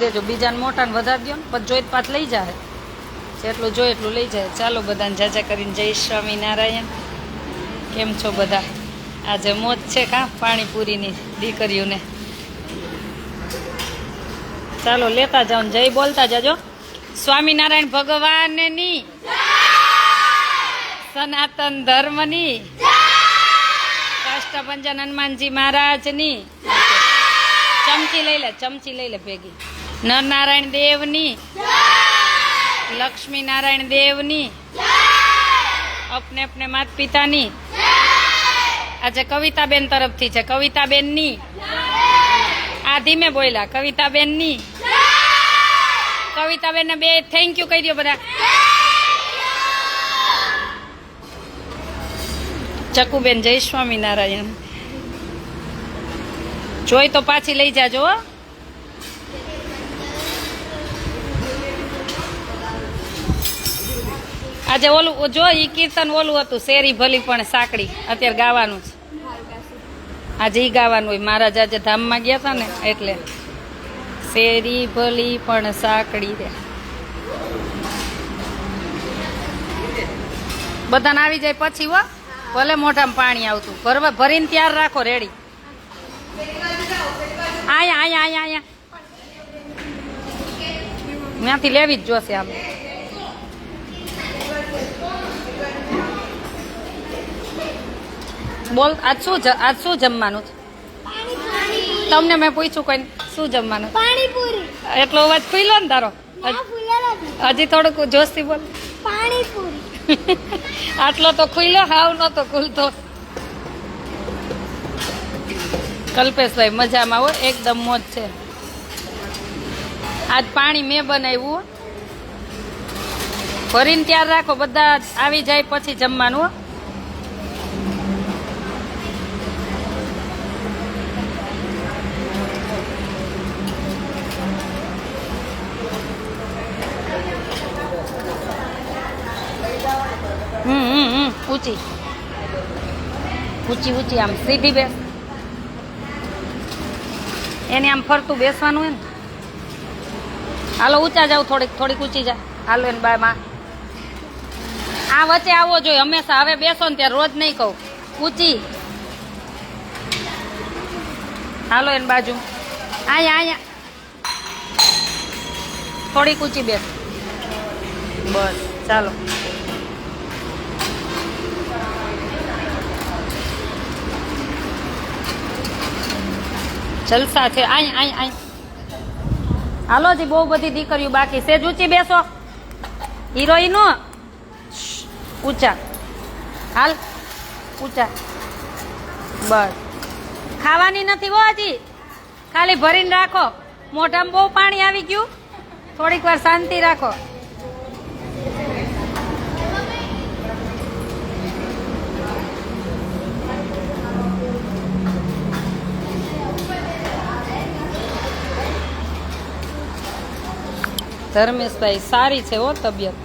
દેજો, બીજાને મોટાને વધારી દો ને, પછી જોઈ પાછ લઈ જાય જેટલું જોઈએ એટલું લઈ જાય ચાલો બધાને જાજા કરીને જય સ્વામિનારાયણ. કેમ છો બધા? આજે મોજ છે કાં પાણીપુરીની દીકરીઓને? ચાલો લેતા જાઓ જય બોલતા જાજો. સ્વામિનારાયણ ભગવાનની. સનાતન ધર્મની. કાષ્ટભંજન હનુમાનજી મહારાજની. ચમચી લઈ લે, ચમચી લઈ લે ભેગી. નરનારાયણ દેવની. લક્ષ્મી નારાયણ દેવની. અપને અપને માત પિતાની. આજે કવિતાબેન તરફથી છે. કવિતાબેનની. આ ધીમે બોલ્યા. કવિતાબેનની. કવિતાબેનને બે થેન્ક યુ કહી દો બધા. ચકુબેન જય સ્વામિનારાયણ. જોઈ તો પાછી લઈ જાજો આજે ઓલું જો, ઈ કીર્તન ઓલું હતું, શેરી ભલી પણ સાંકડી અત્યારે ગાવાનું છે. આજે ઈ ગાવાનું હોય. મહારાજ આજે ધામમાં ગયા હતા ને, એટલે શેરી ભલી પણ સાંકડી રે. બધાને આવી જાય પછી, હો. ભલે મોઢામાં પાણી આવતું. ભરવા ભરીને તૈયાર રાખો, રેડી. આયા આયા આયા આયા. ત્યાંથી લેવી જ જોશે આમ. બોલ આજ શું આજ શું જમવાનું છે? તમને મેં પૂછ્યું કોઈ શું જમવાનું? પાણીપુરી. એટલો અવાજ ખુલ્લો ને તારો. હજી થોડુંક જોશથી બોલ. પાણીપુરી. આટલો તો ખુલ્લો હાવ નતો ખુલતો. કલ્પેશભાઈ મજામાં હો એકદમ મોજ છે. આજ પાણી મેં બનાવ્યું. ભરીને તૈયાર રાખો બધા આવી જાય પછી જમવાનું ઊંચી ઊંચી ઊંચી આમ સીધી બેસ. એને આમ ફરતું બેસવાનું હોય ને. હાલો, ઊંચા જાવ થોડીક થોડીક ઊંચી જાય હાલો એને બાયમાં. આ વચ્ચે આવવો જોઈએ હંમેશા. હવે બેસો ને ત્યારે રોજ નહીં કહું. ઊંચી. હાલો એની બાજુ. અહીંયા અહીંયા થોડીક ઊંચી બેસ. બસ, ચાલો. જલસા છે. આય આય આય હાલો જી, બહુ બધી દીકરીઓ બાકી સેજ ઊંચી બેસો. હિરોઈનો? ઊંચા. હાલ, ઊંચા. બસ. ખાવાની નથી હો હજી. ખાલી ભરીને રાખો. મોઢામાં બહુ પાણી આવી ગયું. થોડીક વાર શાંતિ રાખો. ધર્મેશભાઈ સારી છે હો તબિયત.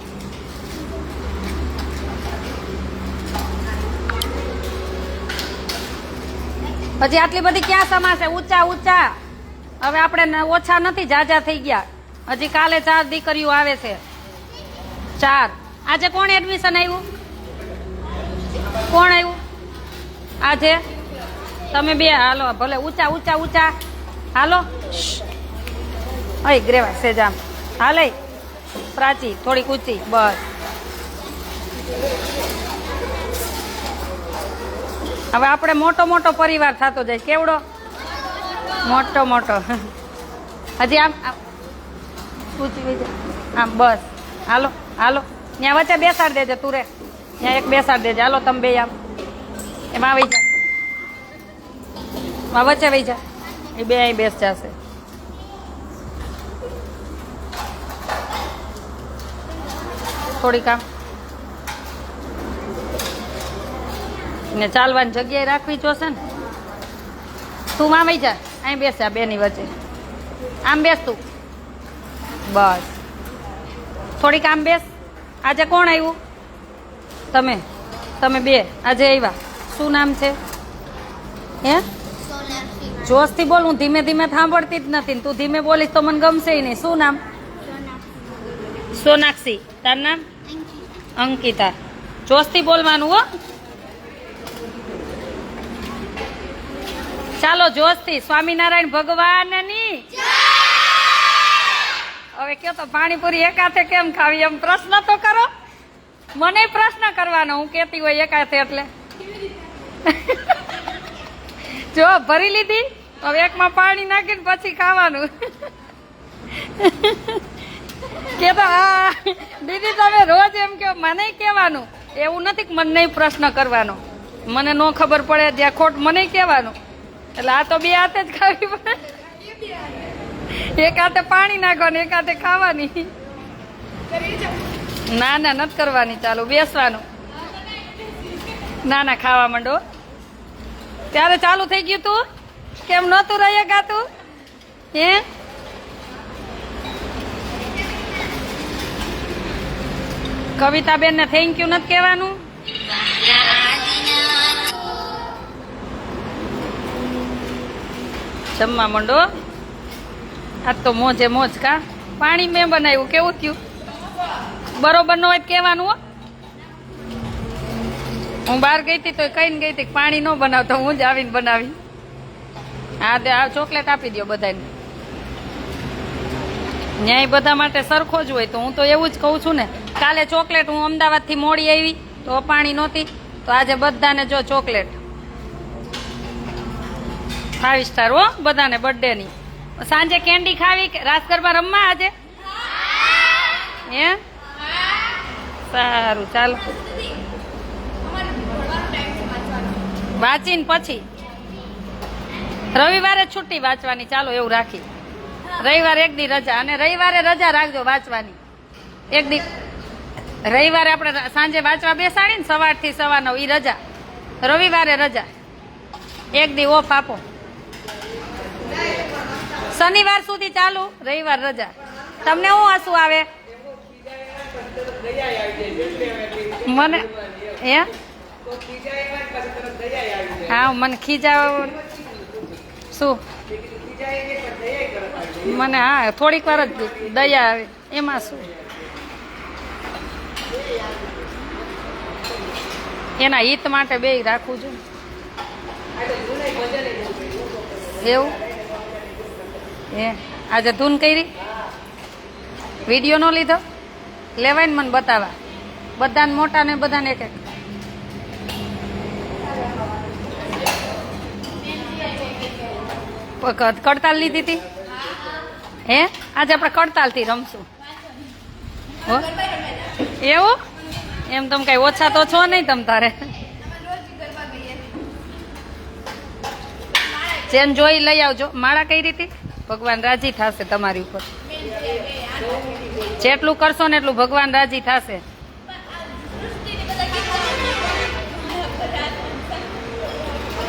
પછી આટલી બધી ક્યાં સમાશે ઊંચા ઊંચા. હવે આપણે ઓછા નથી જાજા થઈ ગયા. હજી કાલે ચાર દીકરીઓ આવે છે. ચાર. આજે કોણ એડમિશન આવ્યું કોણ આવ્યું આજે? તમે બે, હાલો, ભલે, ઊંચા ઊંચા ઊંચા. હાલો. અહી ગ્રેવા સેજામ. હાલે પ્રાચી, થોડીક ઊંચી, બસ. હવે આપણે મોટો મોટો પરિવાર થતો જાય. કેવડો? મોટો મોટો. હજી આમ ઊંચી આમ, બસ. હાલો હાલો. ત્યાં વચ્ચે બેસાડ દેજે તું રે. ત્યાં એક બેસાડ દેજે. હાલો, તમે બે આમ. એમાં આવી જા. વચ્ચે વહી જા. એ બે અહીં બેસ જશે. થોડીક આમ. ને ચાલવાની જગ્યાએ રાખવી જોશે ને. તું માં વહી જા અહીં બેસ આ બેની વચ્ચે. આમ બેસ તું. બસ. થોડીક આમ બેસ. આજે કોણ આવ્યું તમે. તમે બે. આજે આવ્યા શું નામ છે? હે? જોશથી બોલ હું ધીમે ધીમે સાંભળતી જ નથી તું ધીમે બોલીશ તો મને ગમશે નહીં. શું નામ? સોનાક્ષી. તાર નામ? અંકિતા. જોશથી બોલવાનું હો. ચાલો જોશથી. સ્વામિનારાયણ ભગવાનની. હવે કયો તો પાણીપુરી એકાથે કેમ ખાવી? એમ પ્રશ્ન તો કરો. મને પ્રશ્ન કરવાનો, હું કેતી હોય એકાથે એટલે. જો, ભરી લીધી. હવે એકમાં પાણી નાખીને પછી ખાવાનું. કે દીદી, તમે રોજ એમ કે મને કહેવાનું. એવું નથી કે મને પ્રશ્ન કરવાનો. મને નો ખબર પડે જ્યાં ખોટ મને કહેવાનું. એટલે આ તો બે હાથે જ ખાવી પડે. એક હાથે પાણી નાખવાનું, એક હાથે ખાવાની. ના ના, નથી કરવાની ચાલુ, બેસવાનું. ના ના, ખાવા માંડો. ત્યારે ચાલુ થઈ ગયું તું? કેમ નહોતું રહી ગાતું? હે? કવિતાબેન ને થેન્ક યુ નથી કહેવાનું? જમવા માંડો. આ તો મોજે મોજ કા. પાણી મેં બનાવ્યું, કેવું થયું? બરોબર ન હોય કહેવાનું હો. હું બહાર ગઈ હતી તો કહીને ગઈ હતી પાણી ન બનાવતો હું જ આવીને બનાવી. હા, તે આ ચોકલેટ આપી દો બધાને. ન્યાય બધા માટે સરખો જ હોય તો હું તો એવું જ કહું છું ને, કાલે ચોકલેટ હું અમદાવાદથી મોડી આવી, તો પાણી નહોતી, તો આજે બધાને જો ચોકલેટ. ફાઈવ સ્ટાર હો, બધાને બર્થડે ની સાંજે કેન્ડી ખાવી રાસ ગરબા રમવા આજે? હે? સારું, ચાલો. વાંચીને પછી. રવિવારે છુટ્ટી વાંચવાની, ચાલો એવું રાખી રવિવારે એક દી રજા. અને રવિવારે રજા રાખજો વાંચવાની. એક દી. રવિવારે આપણે સાંજે વાંચવા બેસાડી ને સવારથી સવાર નવ ઈ રજા. રવિવારે રજા. એક દી ઓફ આપો. શનિવાર સુધી ચાલુ, રવિવાર રજા. તમને શું હસું આવે? મને હે? હા, મને ખીજા શું? મને હા, થોડીક વાર જ દયા આવે. એમાં શું? એના હિત માટે બે રાખવું જોઈએ એવું? હે, આજે ધૂન કરી? વીડિયો નો લીધો? લેવાય ને મને બતાવા બધાને મોટા ને બધાને એક એક. કડતાલ લીધી હતી હે? આજે આપણે કડતાલથી રમશું. એવું? એમ તમે કઈ ઓછા તો છો નહીં તમ તારે. જેમ જોઈ લઈ આવજો. માળા કઈ રીતે ભગવાન રાજી થશે તમારી ઉપર. જેટલું કરશો ને એટલું ભગવાન રાજી થશે.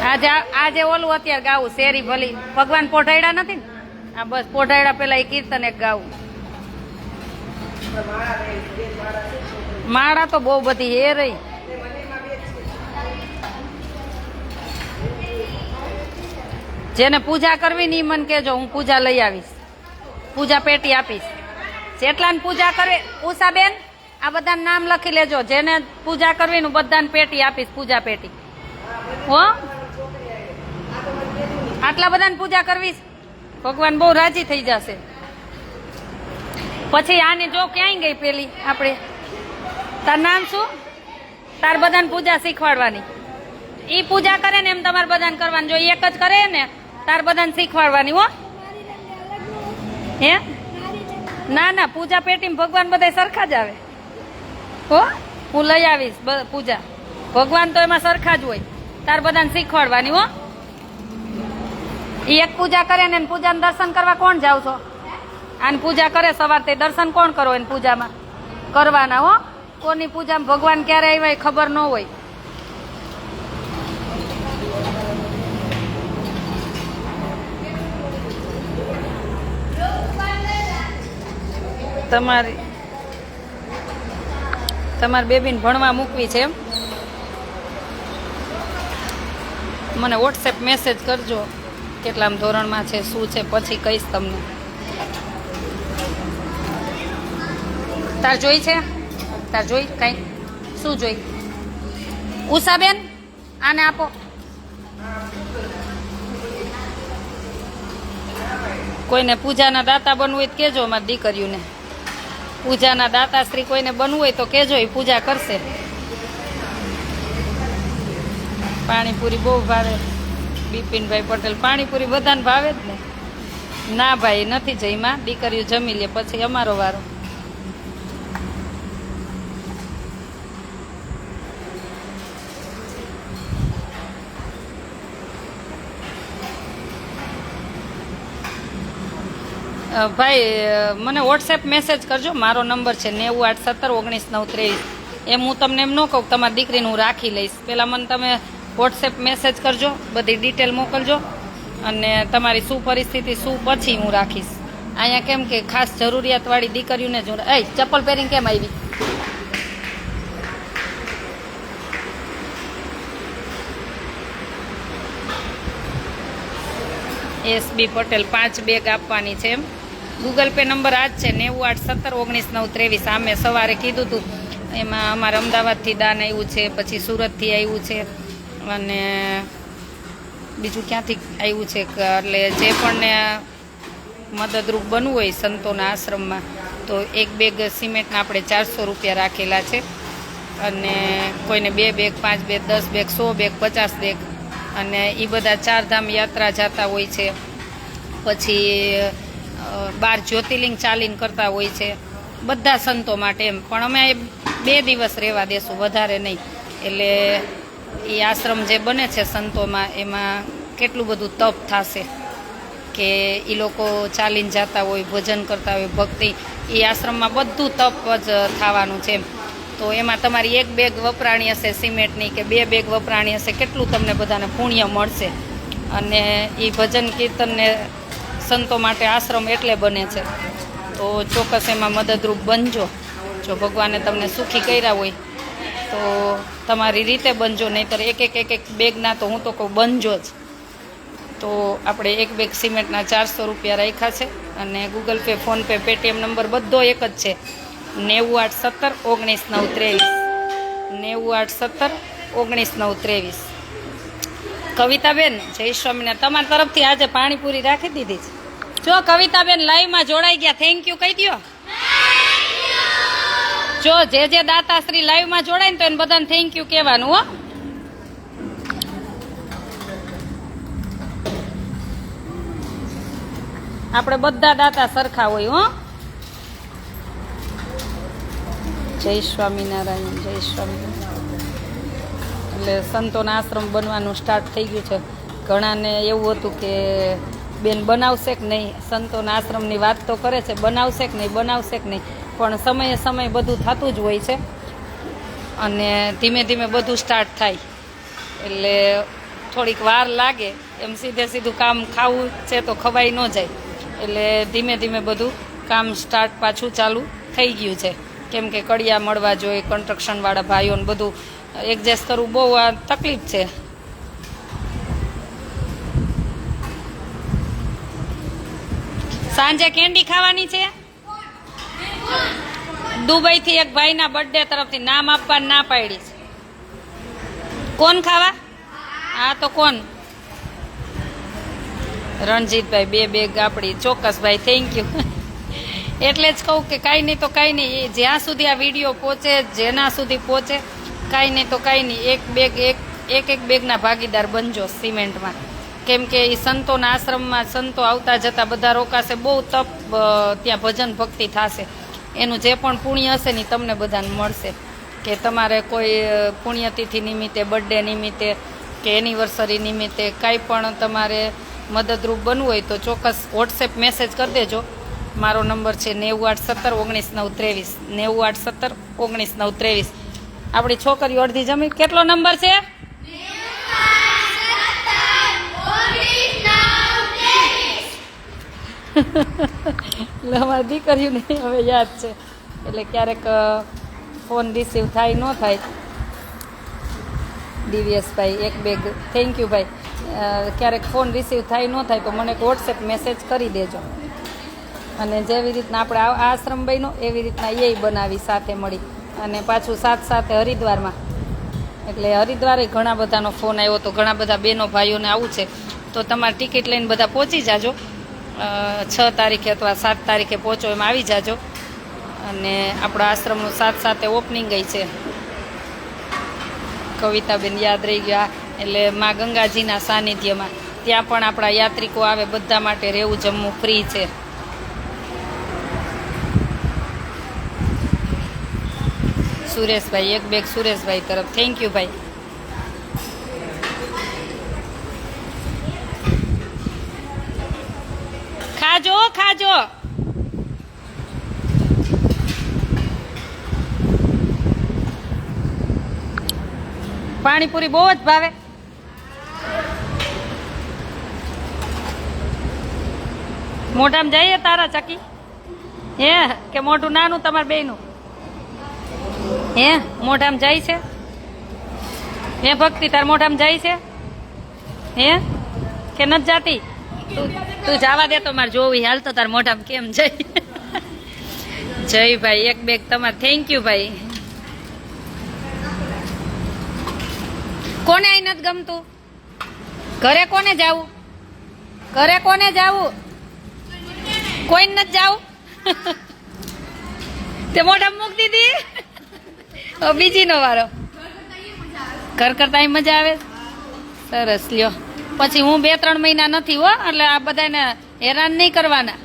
આજે આજે ઓલું અત્યારે ગાવું, શેરી ભલી. ભગવાન પોઢાયડા નથી ને? આ બસ, પોઢાયડા પેલા એ કીર્તન એક ગાવું. માળા તો બહુ બધી એ રહી. જેને પૂજા કરવી ની મને કેજો હું પૂજા લઈ આવીશ. પૂજા પેટી આપીશ. જેટલાને પૂજા કરવી ઉષાબેન, આ બધા નામ લખી લેજો. જેને પૂજા કરવી ને બધાને પેટી આપીશ, પૂજા પેટી. હો? આટલા બધાને પૂજા કરવી ભગવાન બહુ રાજી થઈ જશે. પછી આને જો ક્યાંય ગઈ પેલી આપણે? તાર નામ શું? તાર બધાને પૂજા શીખવાડવાની. એ પૂજા કરે ને એમ તમારે બધાને કરવાની. જો એક જ કરે ને, તાર બધાને શીખવાડવાની, હો. હે? ના ના, પૂજા પેટીમાં ભગવાન બધા સરખા જ આવે. હો? હું લઈ આવીશ પૂજા. ભગવાન તો એમાં સરખા જ હોય. તાર બધાને શીખવાડવાની, હો. એક પૂજા કરે ને પૂજાનું દર્શન કરવા કોણ જાવ છો? આની પૂજા કરે સવારથી. દર્શન કોણ કરો એને પૂજામાં? કરવાના હો. કોની પૂજામાં? ભગવાન ક્યારે આવ્યા ખબર ન હોય. તમારી તમારી બેબીને ભણવા મૂકવી છે મને વોટ્સએપ મેસેજ કરજો. કેટલામ ધોરણમાં છે, શું છે, પછી કહીશ તમને. તાર જોઈ છે? તાર જોઈ કઈ? શું જોઈ? ઉષાબેન, આને આપો. કોઈને પૂજાના દાતા બનવું હોય તો કેજો મારી દીકરીઓને. પૂજાના દાતા શ્રી કોઈને બનવું હોય તો કેજો, એ પૂજા કરશે. પાણીપુરી બહુ ભાવે. બિપિનભાઈ પટેલ પાણીપુરી બધાને ભાવે જ ને. ના ભાઈ, નથી જઈમાં દીકરીઓ જમી લે, પછી અમારો વારો. ભાઈ મને વોટ્સએપ મેસેજ કરજો. મારો નંબર છે નેવું આઠ સત્તર ઓગણીસ નવ ત્રેવીસ. એમ હું તમને એમ ન કહું તમારી દીકરીને હું રાખી લઈશ. પહેલાં મને તમે વોટ્સએપ મેસેજ કરજો, બધી ડિટેલ મોકલજો અને તમારી શું પરિસ્થિતિ, શું પછી હું રાખીશ. અહીંયા કેમ કે ખાસ જરૂરિયાતવાળી દીકરીઓને જ એ ચપ્પલ પહેરીને કેમ આવી? એસબી પટેલ પાંચ બેગ આપવાની છે એમ. ગૂગલ પે નંબર આ જ છે, નેવું આઠ સત્તર ઓગણીસ નવ ત્રેવીસ. આ મેં સવારે કીધું હતું એમાં અમારે અમદાવાદથી દાન આવ્યું છે, પછી સુરતથી આવ્યું છે. અને બીજું ક્યાંથી આવ્યું છે કે એટલે જે પણ મદદરૂપ બનવું હોય સંતોના આશ્રમમાં, તો એક બેગ સિમેન્ટના આપણે ચારસો રૂપિયા રાખેલા છે. અને કોઈને બે બેગ, પાંચ બેગ, દસ બેગ, સો બેગ, પચાસ બેગ અને એ બધા ચારધામ યાત્રા જતા હોય છે. પછી બાર જ્યોતિર્લિંગ ચાલીને કરતા હોય છે. બધા સંતો માટે એમ. પણ અમે બે દિવસ રહેવા દેશું, વધારે નહીં. એટલે એ આશ્રમ જે બને છે સંતોમાં, એમાં કેટલું બધું તપ થશે કે એ લોકો ચાલીને જતા હોય, ભજન કરતા હોય, ભક્તિ. એ આશ્રમમાં બધું તપ જ થવાનું છે. તો એમાં તમારી એક બેગ વપરાણી હશે સિમેન્ટની કે બે બેગ વપરાણી હશે, કેટલું તમને બધાને પુણ્ય મળશે? અને એ ભજન કીર્તનને સંતો માટે આશ્રમ એટલે બને છે. તો ચોક્કસ એમાં મદદરૂપ બનજો. જો ભગવાને તમને સુખી કર્યા હોય તો તમારી રીતે બનજો, નહીંતર એક એક એક એક બેગના તો હું તો કહું બનજો જ. તો આપણે એક બેગ સિમેન્ટના ચારસો રૂપિયા રાખ્યા છે અને Google Pay PhonePe Paytm number બધો એક જ છે. નેવું આઠ સત્તર, ઓગણીસ નવ ત્રેવીસ. નેવું આઠ સત્તર, ઓગણીસ નવ ત્રેવીસ. કવિતાબેન, જય સ્વામિનારાયણ. તમારા તરફથી આજે પાણીપુરી રાખી દીધી છે. જો કવિતાબેન લાઈવમાં જોડાઈ ગયા થેન્ક યુ કહી દો જો જે જે દાતાશ્રી લાઈવમાં જોડાય ને તો એને બધાને થેન્ક યુ કહેવાનું, હો. આપણે બધા દાતા સરખા હોય, હો. જય સ્વામિનારાયણ જય સ્વામિનારાયણ. એટલે સંતોના આશ્રમ બનવાનું સ્ટાર્ટ થઈ ગયું છે. ઘણાને એવું હતું કે બેન બનાવશે કે નહીં? સંતોના આશ્રમની વાત તો કરે છે, બનાવશે કે નહીં? બનાવશે કે નહીં? પણ સમયે સમય બધું થતું જ હોય છે. અને ધીમે ધીમે બધું સ્ટાર્ટ થાય. એટલે થોડીક વાર લાગે, એમ સીધે સીધું કામ ખાવું છે તો ખવાઈ ન જાય. એટલે ધીમે ધીમે બધું કામ સ્ટાર્ટ પાછું ચાલુ થઈ ગયું છે. કેમ કે કડિયા મળવા જોઈએ કન્સ્ટ્રક્શનવાળા ભાઈઓને બધું એડજસ્ટ કરવું બહુ આ તકલીફ છે. સાંજે કેન્ડી ખાવાની છે? દુબઈથી એક ભાઈના બર્થડે તરફથી નામ આપવા ના પાડી છે. કોણ ખાવા? હા તો કોણ? રણજીતભાઈ, બે બેગ આપણી ચોક્કસ ભાઈ થેન્ક યુ એટલે જ કહું કે કાંઈ નહીં તો કાંઈ નહીં. જ્યાં સુધી આ વીડિયો પહોંચે, જેના સુધી પહોંચે, કાંઈ નહીં તો કાંઈ નહીં. એક બેગ, એક એક એક બેગના ભાગીદાર બનજો સિમેન્ટમાં. કેમ કે એ સંતોના આશ્રમમાં સંતો આવતા જતા બધા રોકાશે. બહુ તપ ત્યાં ભજન ભક્તિ થશે. એનું જે પણ પુણ્ય હશે ને તમને બધાને મળશે. કે તમારે કોઈ પુણ્યતિથિ નિમિત્તે બર્થડે નિમિત્તે કે એનિવર્સરી નિમિત્તે કાંઈ પણ તમારે મદદરૂપ બનવું હોય તો ચોક્કસ વોટ્સએપ મેસેજ કરી દેજો. મારો નંબર છે નેવું આઠ સત્તર ઓગણીસ નવ ત્રેવીસ. નેવું આઠ સત્તર ઓગણીસ નવ ત્રેવીસ. આપણી છોકરીઓ અડધી જમી. કેટલો નંબર છે? એટલે અમારી દીકરીઓને હવે યાદ છે. એટલે ક્યારેક ફોન રિસીવ થાય, ન થાય. ડીવીએસ ભાઈ એક બેગ થેન્ક યુ ભાઈ. ક્યારેક ફોન રિસીવ થાય, ન થાય તો મને વોટ્સએપ મેસેજ કરી દેજો. અને જેવી રીતના આપણે આ આશ્રમ બન્યો, એવી રીતના એ બનાવી સાથે મળી. અને પાછું સાથ સાથે હરિદ્વારમાં. એટલે હરિદ્વારે ઘણા બધાનો ફોન આવ્યો તો ઘણા બધા બેનો ભાઈઓને આવું છે. તો તમારે ટિકિટ લઈને બધા પહોંચી જાજો. છ તારીખે અથવા સાત તારીખે પહોંચો એમાં આવી જાજો. અને આપણા આશ્રમનું સાત સાથે ઓપનિંગ ગઈ છે. કવિતાબેન યાદ રહી ગયા, એટલે માં ગંગાજીના સાનિધ્યમાં. ત્યાં પણ આપણા યાત્રિકો આવે, બધા માટે રહેવું જમવું ફ્રી છે. સુરેશભાઈ, એક બેગ સુરેશભાઈ તરફ. થેન્ક યુ ભાઈ. ખાજો ખાજો. પાણીપુરી બહુ જ ભાવે. મોઢામાં જઈએ તારા ચકી? હે, કે મોઢું નાનું તમારે બેયનું? હે, મોઢામાં જાય છે? હે, ભક્તિ, તાર મોઢામાં જાય છે? હે, કે નથી જાતી? તું જવા દે તો મારે જોવી હાલ તો તાર મોઢામાં કેમ જાય જય ભાઈ, એક બેગ તમારે. થેન્ક યુ ભાઈ. કોને અહીં નથી ગમતું? ઘરે કોને જાવું? ઘરે કોને જાવું? કોઈ નથી જાવું? તે મોઢા મૂક દીધી. બીજી નો વારો. ઘર કરતા મજા આવે? સરસ, લ્યો. પછી હું બે, ત્રણ મહિના નથી હો, એટલે આ બધાને હેરાન નહીં કરવાના.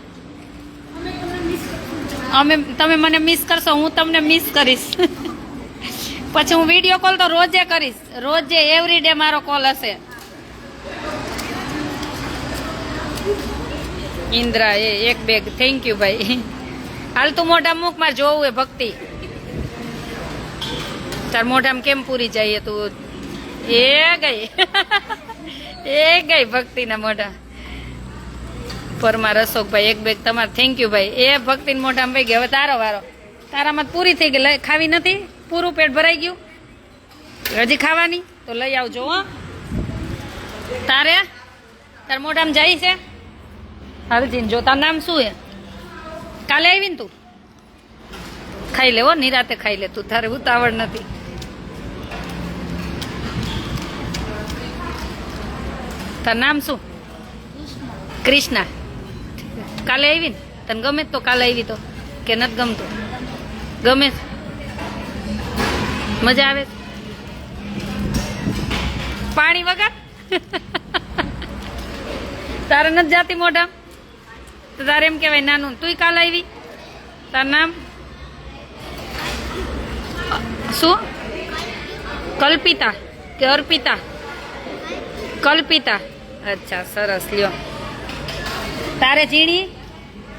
અમે તમે મને મિસ કરશો, હું તમને મિસ કરીશ. પછી હું વીડિયો કોલ તો રોજે કરીશ. રોજે એવરી ડે મારો કોલ હશે. ઇન્દ્રા, એ એક બેગ થેન્ક યુ ભાઈ. હાલ તું મોઢા મૂક, મારે જોવું એ ભક્તિ. તાર મોઢામાં કેમ પૂરી જાય તું. એ ગઈ. એ ગઈ ભક્તિના મોઢા. પરમાર રસોકભાઈ એક બેગ તમારે થેન્ક યુ ભાઈ. એ ભક્તિના મોઢામાં ભાઈ ગયો. હવે તારો વારો. તારામાં પૂરી થઈ ગઈ. ખાવી નથી? પૂરું પેટ ભરાઈ ગયું? હજી ખાવાની? તો લઈ આવજો, હો. તારે? તાર મોઢામાં જાય છે? હાલજીન જો, તારું નામ શું હે કાલે આવી ને તું? ખાઈ લે, હો. નિરાતે ખાઈ લે તું. તારે ઉતાવળ નથી. તારું નામ શું? ક્રિષ્ના કાલે આવી ને? તને ગમે તો કાલે આવી તો, કે નથી ગમતું? ગમે મજા આવે પાણી વગર? તારે નથી જાતી મોઢા? તો તારે એમ કહેવાય, નાનું, તુંય કાલ આવી તારું નામ? શું? કલ્પિતા, કે અર્પિતા? કલ્પિતા. અચ્છા, સરસ, લ્યો. તારે ઝીણી?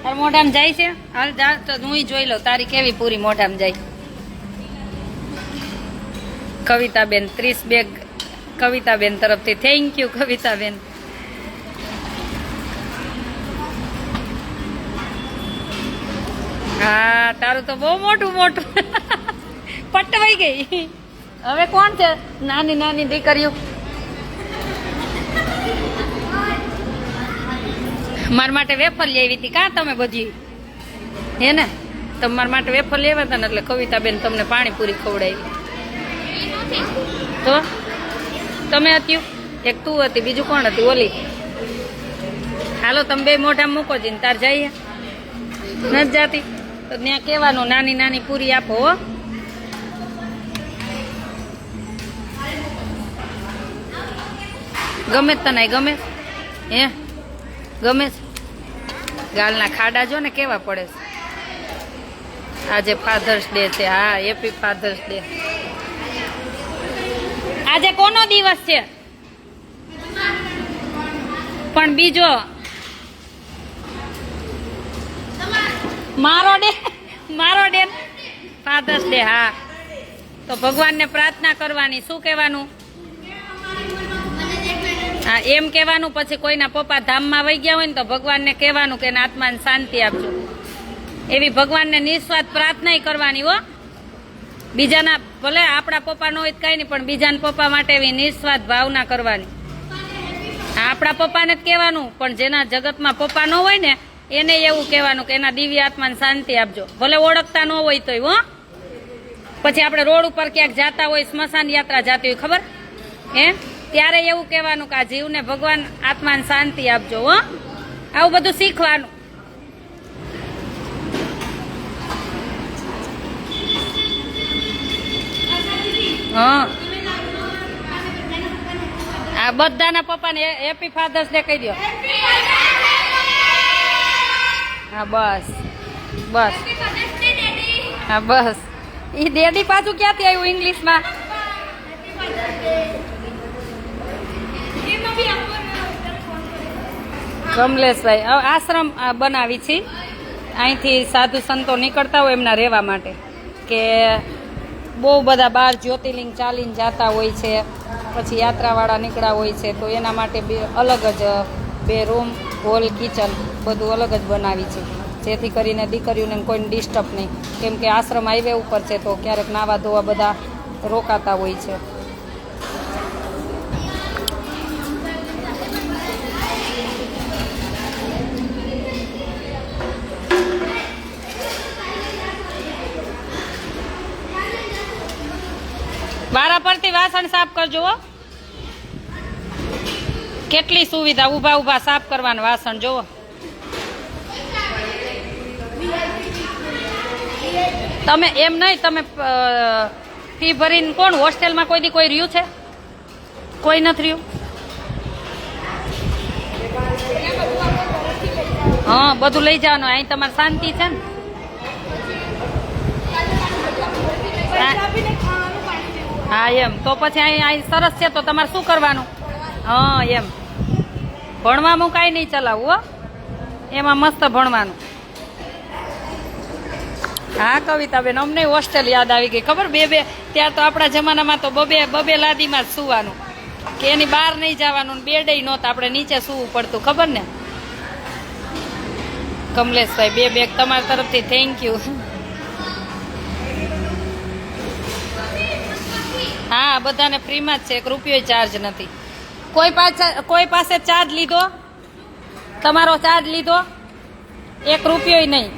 તાર મોઢામાં જાય છે? હાલ જા, તો હું જોઈ લઉં. તારી કેવી પૂરી મોઢામાં જાય? કવિતાબેન, ત્રીસ બેગ કવિતાબેન તરફથી. થેન્ક યુ કવિતાબેન. હા, તારું તો બહુ મોટું મોટું. પટવાઈ ગઈ. હવે કોણ છે? નાની નાની દીકરીઓ. મારા માટે વેફર લેવી હતી. કા તમે બધી? હે ને? તમારા માટે વેફર લેવા હતા ને એટલે કવિતાબેન તમને પાણીપુરી ખવડાવી. તો? તમે હતી એક તું હતી, બીજું કોણ હતી? ઓલી? હાલો, તમે બે મોઢા મૂકો છે ને તાર જઈએ. નથી જાતી? તો ત્યાં કહેવાનું, નાની નાની પૂરી આપો, હો. ગમે તને, ગમે. હે? ગમે છે? ગાલના ખાડા જો ને કેવા પડે છે. આજે ફાધર્સ ડે છે. હા હેપી ફાધર્સ ડે આજે કોનો દિવસ છે? પણ બીજો. મારો ડે મારો ડે ફાધર્સ ડે હા. તો ભગવાનને પ્રાર્થના કરવાની. શું કહેવાનું? હા, એમ કહેવાનું પછી કોઈના પપ્પા ધામમાં વહી ગયા હોય ને તો ભગવાનને કહેવાનું કે એના આત્માને શાંતિ આપજો. એવી ભગવાનને નિસ્વાર્થ પ્રાર્થના કરવાની, હો. બીજાના ભલે આપણા પપ્પા ન હોય કાંઈ નહીં, પણ બીજાના પપ્પા માટે એવી નિસ્વાર્થ ભાવના કરવાની. આપણા પપ્પાને જ કહેવાનું, પણ જેના જગતમાં પપ્પા ન હોય ને, એને એવું કહેવાનું કે એના દિવ્ય આત્માને શાંતિ આપજો. ભલે ઓળખતા ન હોય તોય, હો. પછી આપણે રોડ ઉપર ક્યાંક જાતા હોય, સ્મશાન યાત્રા જાતી હોય, ખબર? હે? ત્યારે એવું કહેવાનું કે આ જીવને ભગવાન આત્માને શાંતિ આપજો હો. આવું બધું શીખવાનું. હા. આ બધાના પપ્પાને હેપી ફાધર્સ ડે કહી દો હા બસ. બસ. હા બસ. એ ડેડી પાછું ક્યાંથી આવ્યું ઇંગ્લિશમાં કમલેશભાઈ આશ્રમ બનાવી છે. અહીંથી સાધુ સંતો નીકળતા હોય એમના રહેવા માટે કે બહુ બધા બાર જ્યોતિર્લિંગ ચાલીને જતા હોય છે, પછી યાત્રાવાળા નીકળ્યા હોય છે, તો એના માટે બે, અલગ જ બે રૂમ, હોલ, કિચન બધું અલગ જ બનાવી છે. જેથી કરીને દીકરીઓને કોઈને ડિસ્ટર્બ નહીં. કેમ કે આશ્રમ હાઈવે ઉપર છે, તો ક્યારેક નાવા ધોવા બધા રોકાતા હોય છે. વારા વાસણ સાફ કરજો. કેટલી સુવિધા ઊભા ઊભા સાફ કરવાનું વાસણ, જોવો. તમે એમ નહીં, તમે ફી ભરીને કોણ હોસ્ટેલમાં કોઈ દી કોઈ રહ્યું છે? કોઈ નથી રહ્યું? હા, બધું લઈ જવાનું, અહીં તમારે શાંતિ છે ને? હા. એમ. તો પછી અહીં અહીં સરસ છે, તો તમારે શું કરવાનું? હા, એમ. ભણવામાં કાંઈ નહીં ચલાવવું, હો. એમાં મસ્ત ભણવાનું. હા કવિતાબેન અમને હોસ્ટેલ યાદ આવી ગઈ. ખબર, બે બે ત્યાં તો આપણા જમાનામાં તો બબે બબે લાદીમાં જ સુવાનું. કે એની બહાર નહીં જવાનું બેડે નહોતા, આપણે નીચે સૂવું પડતું. ખબર ને? કમલેશભાઈ, બે બેગ તમારા તરફથી થેન્ક યુ હા, બધાને ફ્રીમાં જ છે. એક રૂપિયો ચાર્જ નથી. કોઈ પાસે કોઈ પાસે ચાર્જ લીધો? તમારો ચાર્જ લીધો? એક રૂપિયો નહીં.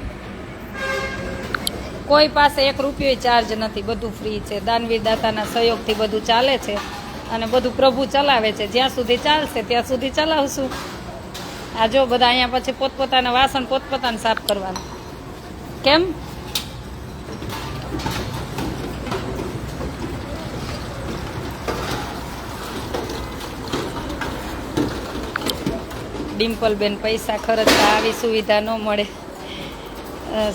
કોઈ પાસે એક રૂપિયો ચાર્જ નથી. બધું ફ્રી છે. દાનવીર દાતાના સહયોગથી બધું ચાલે છે અને બધું પ્રભુ ચલાવે છે. જ્યાં સુધી ચાલશે, ત્યાં સુધી ચલાવશું. આ જો બધા અહીંયા પછી પોતપોતાના વાસણ પોતપોતાને સાફ કરવાના. કેમ? ડિમ્પલબેન પૈસા ખર્ચતા આવી સુવિધા ન મળે.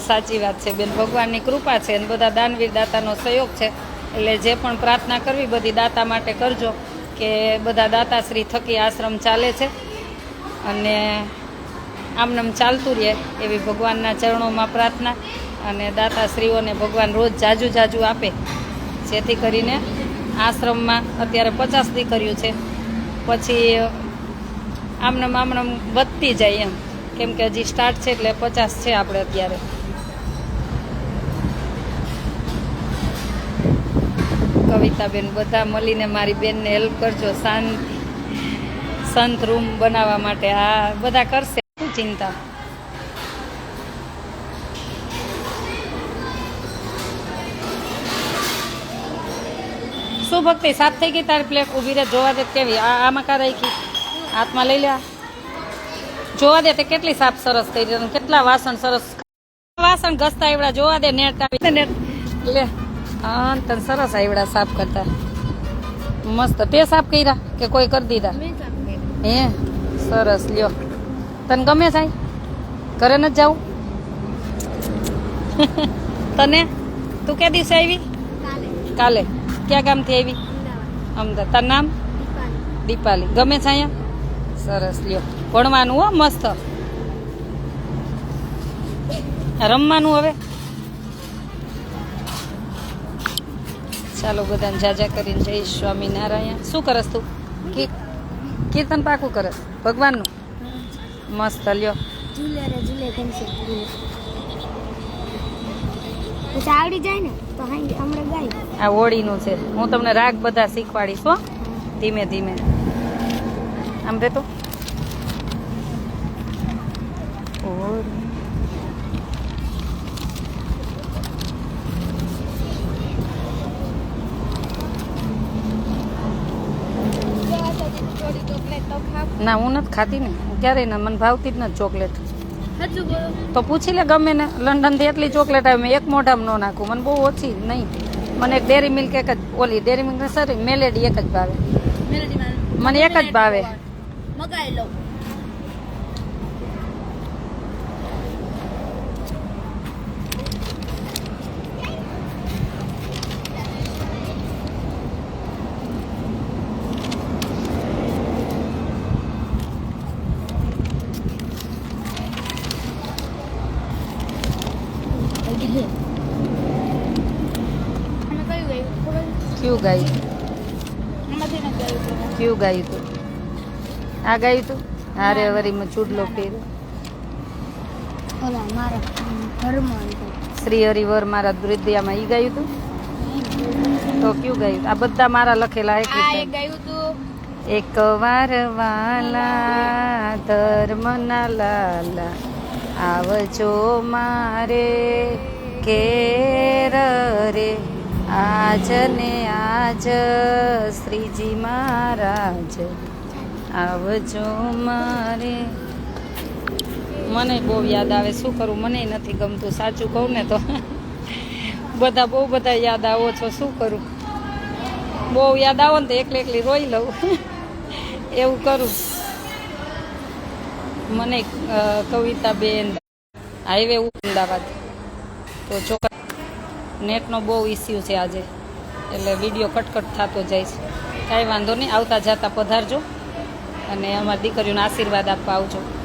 સાચી વાત છે બેન. ભગવાનની કૃપા છે અને બધા દાનવીર દાતાનો સહયોગ છે. એટલે જે પણ પ્રાર્થના કરવી બધી દાતા માટે કરજો કે બધા દાતાશ્રી થકી આશ્રમ ચાલે છે. અને આમનામ ચાલતું રહે એવી ભગવાનના ચરણોમાં પ્રાર્થના અને દાતાશ્રીઓને ભગવાન રોજ જાજુ જાજુ આપે. જેથી કરીને આશ્રમમાં અત્યારે પચાસ દીકરીઓ છે. પછી આમનામ આમને વધતી જાય એમ. કેમ કે હજી સ્ટાર્ટ છે એટલે પચાસ છે આપણે અત્યારે. કવિતાબેન, બધા મળીને મારી બેનને હેલ્પ કરજો. શાંત સંત રૂમ બનાવવા માટે. આ બધા કરશે. શું ચિંતા? શું ભક્તિ? સાફ થઈ ગઈ, તારી પ્લેટ ઊભી રહે, જોવા દે કેવી. આમાં કા રાખી? હાથમાં લઈ લે જોવા દે તે કેટલી સાફ સરસ થઈ રહી કેટલા વાસણ સરસ. વાસણ ઘસતા એવડા જોવા દે નેટ આવી નેટ. લે હા તને સરસ આવડા સાફ કરતા. મસ્ત તે સાફ કર્યા કે કોઈ કરી દીધા? હે સરસ લ્યો. તને ગમે સાહેબ? ઘરે નથી જવું? તને? તું ક્યાં દિવસે આવી? કાલે. ક્યાં ગામથી આવી? અમદાવાદ. તારું નામ? દીપાલી. ગમે છે અહીંયા? સરસ લ્યો. ભણવાનું હો મસ્ત. રમવાનું હવે. ચાલો બધાને જાજા કરીને જય સ્વામિનારાયણ. શું કરસ તું? કીર્તન પાકું કરસ? ભગવાનનું? મસ્ત લ્યો. આવડી જાય ને તો હમણાં ગાય. આ હોળીનું છે. હું તમને રાગ બધા શીખવાડીશ હો. ધીમે ધીમે. આમ રે તો ના હું નથી ખાતી ને. ક્યારેય ના મને ભાવતી જ નથી ચોકલેટ. તો પૂછી લે ગમે ને. લંડનથી એટલી ચોકલેટ આવે મેં એક મોઢામાં ન નાખું. મને બહુ ઓછી નહીં. મને એક ડેરી મિલ્ક એક જ ઓલી ડેરી મિલ્ક સરી મેલેડી એક જ ભાવે. મને એક જ ભાવે. મગાઈ લો. ગાયું ન કયું ગાયું તું? આ ગાયું તું? હારે વરીમાં ચૂડલો પહેર્યો શ્રી હરિવર મારા દૃદ્યામાં ઈ ગાયું તું? તો કયું ગાયું આ બધા મારા લખેલા એક. એક એક વાર વાલા ધર્મના લાલા આવજો મારે કેર રે આજ ને આજ શ્રીજી મહારાજ, આવજો મારે. મને બહુ યાદ આવે, શું કરું, મને નથી ગમતું, સાચું કહું ને તો. બધા બહુ બધા યાદ આવો છો, શું કરું? બહુ યાદ આવો ને તો એકલી એકલી રોઈ લઉં. એવું કરું. મને કવિતા કવિતાબેન, હાઈવે અમદાવાદ તો ચોક્કસ નેટનો બહુ ઇસ્યુ છે આજે. એટલે વીડિયો કટકટ થતો જાય છે. કાંઈ વાંધો નહીં, આવતા જતા પધારજો. અને અમારી દીકરીઓને આશીર્વાદ આપવા આવજો.